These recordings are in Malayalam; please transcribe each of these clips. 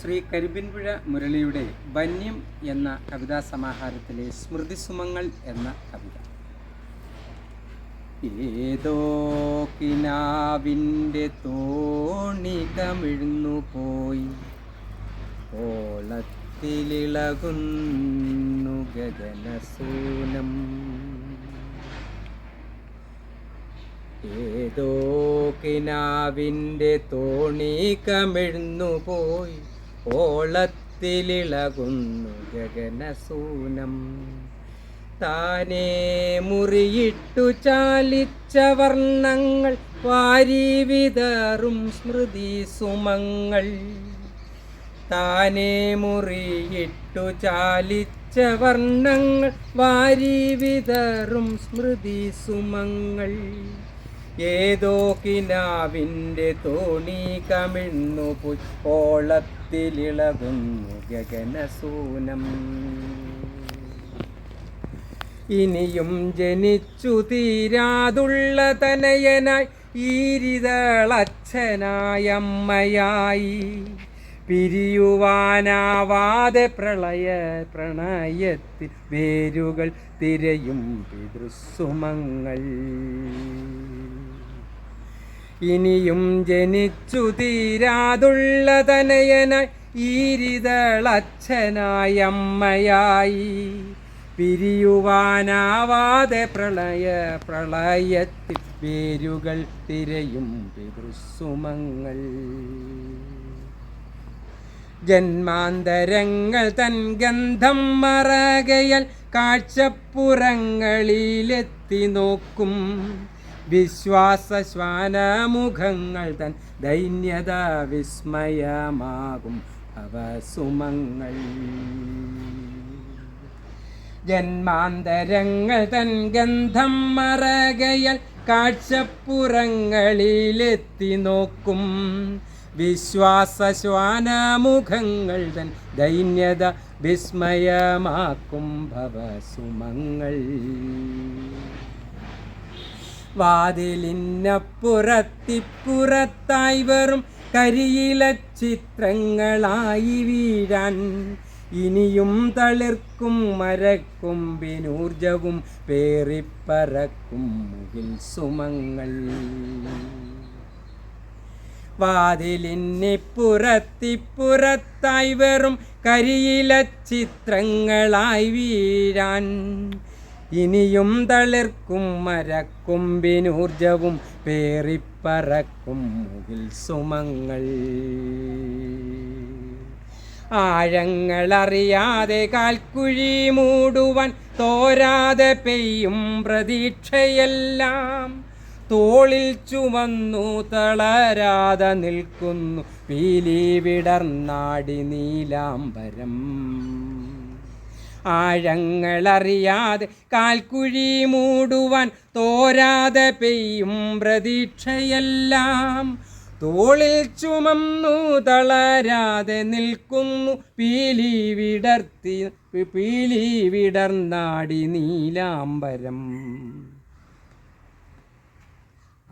ശ്രീ കരിമ്പിൻപുഴ മുരളിയുടെ വന്യം എന്ന കവിതാ സമാഹാരത്തിലെ സ്മൃതിസുമങ്ങൾ എന്ന കവിത. ഏതോ കിനാവിന്റെ തോണി കമിഴ്ന്നു പോയി. ഓളത്തിലിളകുന്നു ഗഗനസൂനം. ഏതോ കിനാവിന്റെ തോണി കമിഴ്ന്നു പോയി. ഓളത്തിലിളകുന്നു ഗഗനസൂനം. താനേ മുറിയിട്ടു ചാലിച്ച വർണങ്ങൾ വാരി വിതറും സ്മൃതി സുമങ്ങൾ. താനേ മുറിയിട്ടു ചാലിച്ച വർണങ്ങൾ വാരി വിതറും സ്മൃതി സുമങ്ങൾ. ഏതോ കിനാവിന്റെ തോണി കമിഴ്ന്നു പുഷ്പോളത്തിലിളകുന്നു ഗഗനസൂനം. ഇനിയും ജനിച്ചു തീരാതുള്ള തനയനായി ഈരിതളച്ഛനായ അമ്മയായി. പിരിയുവാനാവാതെ പ്രളയ പ്രണയത്തിൽ വേരുകൾ തിരയും പിതൃസുമങ്ങൾ. ഇനിയും ജനിച്ചു തീരാതുള്ള തനയനായി ഈരിതളച്ഛനായ അമ്മയായി. പിരിയുവാനാവാതെ പ്രളയ പ്രളയത്തിൽ വേരുകൾ തിരയും പിതൃസുമങ്ങൾ. ജന്മാന്തരങ്ങൾ തൻ ഗന്ധം മറകയാൽ കാഴ്ചപ്പുറങ്ങളിലെത്തി നോക്കും. വിശ്വാസ ശ്വാനമുഖങ്ങൾ തൻ ദൈന്യത വിസ്മയമാകും അവസുമങ്ങൾ ജന്മാന്തരങ്ങൾ തൻ ഗന്ധം മറകയൽ കാഴ്ചപ്പുറങ്ങളിലെത്തി നോക്കും. വിശ്വാസ ശ്വാനമുഖങ്ങൾ തൻ ദൈന്യത വിസ്മയമാക്കും ഭവസുമങ്ങൾ വാതിലിന്നപ്പുറത്തിപ്പുറത്തായി വെറും കരിയില ചിത്രങ്ങളായി വീഴാൻ. ഇനിയും തളിർക്കും മരക്കൊമ്പിനൂർജവും പേറിപ്പറക്കും മുകിൽ സുമങ്ങൾ. വാതിലിന്നിപ്പുറത്തിപ്പുറത്തായി വെറും കരിയില ചിത്രങ്ങളായി വീഴാൻ. ഇനിയും തളിർക്കും മരക്കൊമ്പിനൂർജവും പേറിപ്പറക്കും മുകിൽ സുമങ്ങൾ. ആഴങ്ങളറിയാതെ കാൽക്കുഴി മൂടുവാൻ തോരാതെ പെയ്യും പ്രതീക്ഷയെല്ലാം. തോളിൽ ചുമന്നു തളരാതെ നിൽക്കുന്നു പീലി വിടർന്നാടി നീലാംബരം. ആഴങ്ങളറിയാതെ കാൽക്കുഴി മൂടുവാൻ തോരാതെ പെയ്യും പ്രതീക്ഷയെല്ലാം. തോളിൽ ചുമന്നു തളരാതെ നിൽക്കുന്നു. പീലി വിടർത്തി പീലി വിടർന്നാടി നീലാംബരം.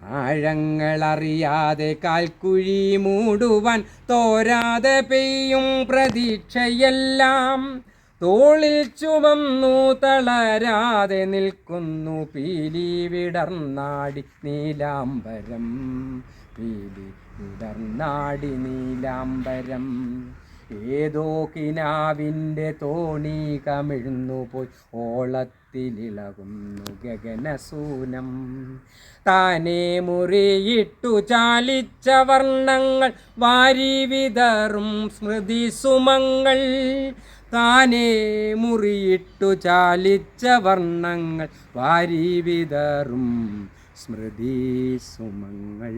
ആഴങ്ങളറിയാതെ കാൽക്കുഴി മൂടുവാൻ തോരാതെ പെയ്യും പ്രതീക്ഷയെല്ലാം. തോളിൽ ചുമന്നു തളരാതെ നിൽക്കുന്നു. പീലി വിടർന്നാടി നീലാംബരം. പീലി വിടർന്നാടി നീലാംബരം. ഏതോ കിനാവിന്റെ തോണി കമിഴ്ന്നു പോയി. ഓളത്തിലിളകുന്നു ഗഗനസൂനം. താനെ മുറിയിട്ടു ചാലിച്ച വർണങ്ങൾ. വാരി വിതറും സ്മൃതി സുമങ്ങൾ. താനേ മുറിയിട്ടു ചാലിച്ച വർണങ്ങൾ വാരി വിതറും സ്മൃതി സുമങ്ങൾ.